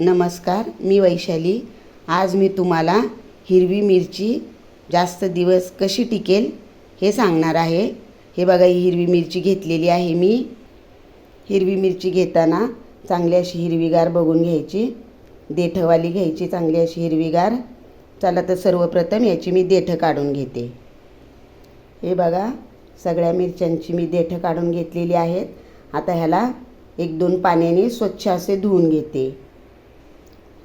नमस्कार मी वैशाली. आज मी तुम्हाला हिरवी मिरची जास्त दिवस कशी टिकेल हे सांगणार आहे. हे बघा ही हिरवी मिरची घेतलेली आहे मी. हिरवी मिरची घेताना चांगली अशी हिरवीगार बघून घ्यायची. देठवाली घ्यायची चांगली अशी हिरवीगार चला तर सर्वप्रथम याची मी देठं काढून घेते. हे बघा सगळ्या मिरच्यांची मी देठं काढून घेतलेली आहेत. आता ह्याला एक दोन पाण्याने स्वच्छ असे धुवून घेते.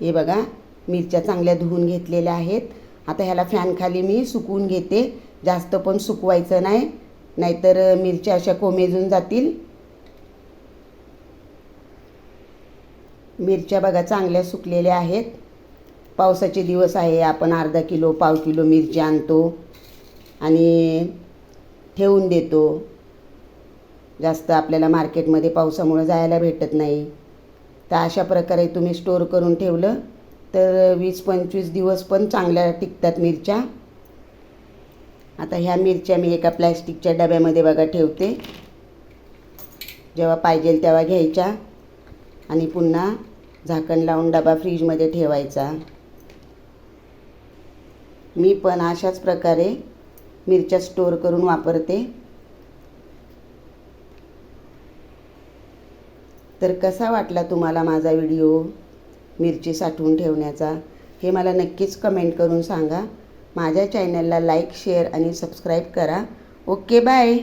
हे बघा मिरच्या चांगल्या धुवून घेतलेल्या आहेत. आता ह्याला फॅनखाली मी सुकवून घेते. जास्त पण सुकवायचं नाही. नाहीतर मिरच्या अशा कोमेजून जातील. मिरच्या बघा चांगल्या सुकलेल्या आहेत. पावसाचे दिवस आहे. आपण अर्धा किलो पाव किलो मिरची आणतो. आणि ठेवून देतो. जास्त आपल्याला मार्केटमध्ये पावसामुळं जायला भेटत नाही. तर अशा प्रकारे तुम्ही स्टोअर करून ठेवलं. तर वीस पंचवीस दिवस पण चांगल्या टिकतात मिरच्या. आता ह्या मिरच्या मी एका प्लॅस्टिकच्या डब्यामध्ये बघा ठेवते. जेव्हा पाहिजे तेव्हा घ्यायच्या. आणि पुन्हा झाकण लावून डबा फ्रीजमध्ये ठेवायचा. मी पण अशाच प्रकारे मिरच्या स्टोअर करून वापरते. तर कसा वाटला तुम्हाला माझा व्हिडिओ मिरची साठवून ठेवण्याचा? हे मला नक्कीच कमेंट करून सांगा. माझ्या चॅनलला लाईक शेअर आणि सबस्क्राईब करा. Okay bye